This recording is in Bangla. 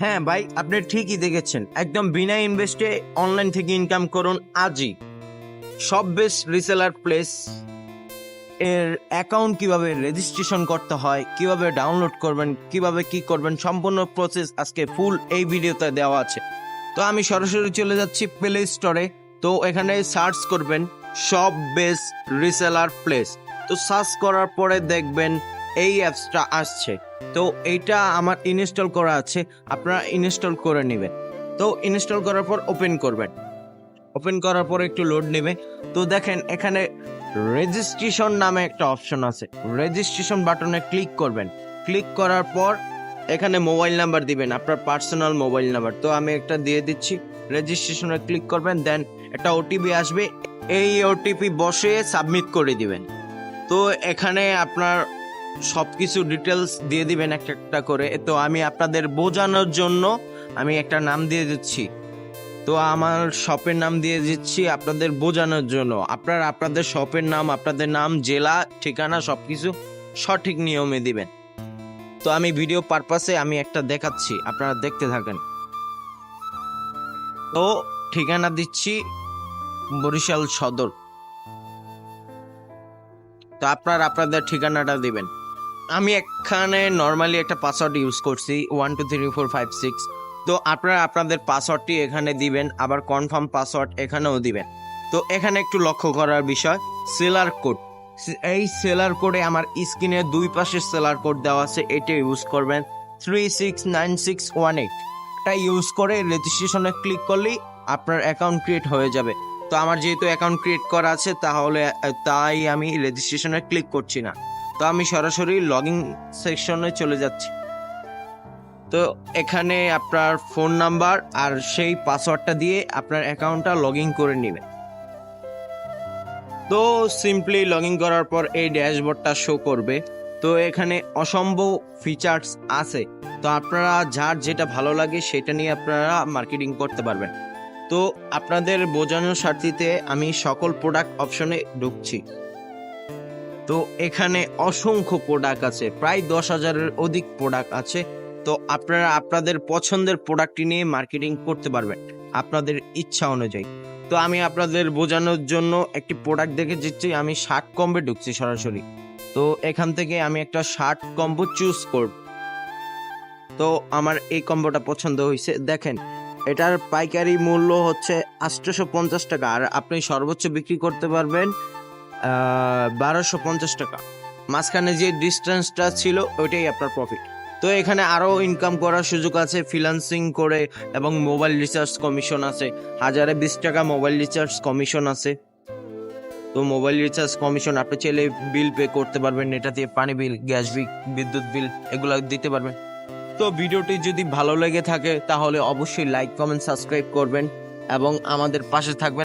হ্যাঁ ভাই, আপনি ঠিকই দেখেছেন। একদম বিনা ইনভেস্টে অনলাইন থেকে ইনকাম করুন আজই। সব বেস্ট রিসেলার প্লেস এর অ্যাকাউন্ট কীভাবে রেজিস্ট্রেশন করতে হয়, কীভাবে ডাউনলোড করবেন, কীভাবে কি করবেন, সম্পূর্ণ প্রসেস আজকে ফুল এই ভিডিওতে দেওয়া আছে। তো আমি সরাসরি চলে যাচ্ছি প্লে স্টোরে তো এখানে সার্চ করবেন সব বেস্ট রিসেলার প্লেস তো সার্চ করার পরে দেখবেন এই অ্যাপসটা আসছে। তো এইটা আমার ইনস্টল করা আছে, আপনারা ইনস্টল করে নেবেন। তো ইনস্টল করার পর ওপেন করবেন। ওপেন করার পর একটু লোড নেবে। তো দেখেন, এখানে রেজিস্ট্রেশন নামে একটা অপশন আছে। রেজিস্ট্রেশন বাটনে ক্লিক করবেন। ক্লিক করার পর এখানে মোবাইল নাম্বার দিবেন, আপনার পার্সোনাল মোবাইল নাম্বার তো আমি একটা দিয়ে দিচ্ছি রেজিস্ট্রেশনে ক্লিক করবেন দেন একটা ওটিপি আসবে। এই ওটিপি বসে সাবমিট করে দিবেন। তো এখানে আপনার সব কিছু ডিটেলস দিয়ে দিবেন একটা একটা করে। তো আমি আপনাদের বোঝানোর জন্য আমি একটা নাম দিয়ে দিচ্ছি। তো আমার শপের নাম দিয়ে দিচ্ছি আপনাদের বোঝানোর জন্য। আপনার আপনাদের শপের নাম, আপনাদের নাম, জেলা, ঠিকানা সব কিছু সঠিক নিয়মে দিবেন। তো আমি ভিডিও পারপাসে আমি একটা দেখাচ্ছি, আপনারা দেখতে থাকেন। তো ঠিকানা দিচ্ছি বরিশাল সদর। তো আপনার আপনাদের ঠিকানাটা দিবেন। আমি এখানে নর্মালি একটা পাসওয়ার্ড ইউজ করছি one two three four five six তো আপনারা আপনাদের পাসওয়ার্ডটি এখানে দিবেন, আবার কনফার্ম পাসওয়ার্ড এখানেও দিবেন। তো এখানে একটু লক্ষ্য করার বিষয় সেলার কোড এই সেলার কোডে আমার স্ক্রিনের দুই পাশে সেলার কোড দেওয়া আছে, এটা ইউজ করবেন। Three six nine six one eight এটা ইউজ করে রেজিস্ট্রেশনে ক্লিক করলেই আপনার অ্যাকাউন্ট ক্রিয়েট হয়ে যাবে। তো আমার যেহেতু অ্যাকাউন্ট ক্রিয়েট করা আছে, তাহলে, তাই আমি রেজিস্ট্রেশনে ক্লিক করছি না। তো আমি সরাসরি লগইন সেকশনে চলে যাচ্ছি। তো এখানে আপনার ফোন নাম্বার আর সেই পাসওয়ার্ডটা দিয়ে আপনার অ্যাকাউন্টটা লগ ইন করে নেবেন। তো সিম্পলি লগ ইন করার পর এই ড্যাশবোর্ডটা শো করবে। তো এখানে অসম্ভব ফিচার্স আছে। তো আপনারা যার যেটা ভালো লাগে সেটা নিয়ে আপনারা মার্কেটিং করতে পারবেন। তো আপনাদের বোঝানোর স্বার্থিতে আমি সকল প্রোডাক্ট অপশনে ঢুকছি। তো এখানে অসংখ্য প্রোডাক্ট আছে, প্রায় দশ হাজারের অধিক প্রোডাক্ট আছে। তো আপনারা আপনাদের পছন্দের প্রোডাক্টটি নিয়ে মার্কেটিং করতে পারবেন, আপনাদের ইচ্ছা অনুযায়ী। তো আমি আপনাদের বোঝানোর জন্য একটি প্রোডাক্ট দেখে দিচ্ছি, আমি শার্ট কম্বে ঢুকছি সরাসরি। তো এখান থেকে আমি একটা শার্ট কম্বো চুজ করব। তো আমার এই কম্বোটা পছন্দ হয়েছে, দেখেন, এটার পাইকারি মূল্য হচ্ছে আটশোশো পঞ্চাশ টাকা, আর আপনি সর্বোচ্চ বিক্রি করতে পারবেন বারোশো পঞ্চাশ টাকা। মাঝখানে যে ডিস্টেন্সটা ছিল, ওইটাই আপনার প্রফিট তো এখানে আরও ইনকাম করার সুযোগ আছে ফ্রিল্যান্সিং করে এবং মোবাইল রিচার্জ কমিশন আছে। হাজারে বিশ টাকা মোবাইল রিচার্জ কমিশন আছে। তো মোবাইল রিচার্জ কমিশন আপনি চাইলে বিল পে করতে পারবেন, এটা দিয়ে পানি বিল গ্যাস বিল বিদ্যুৎ বিল এগুলো দিতে পারবেন। তো ভিডিওটি যদি ভালো লেগে থাকে, তাহলে অবশ্যই লাইক কমেন্ট সাবস্ক্রাইব করবেন এবং আমাদের পাশে থাকবেন।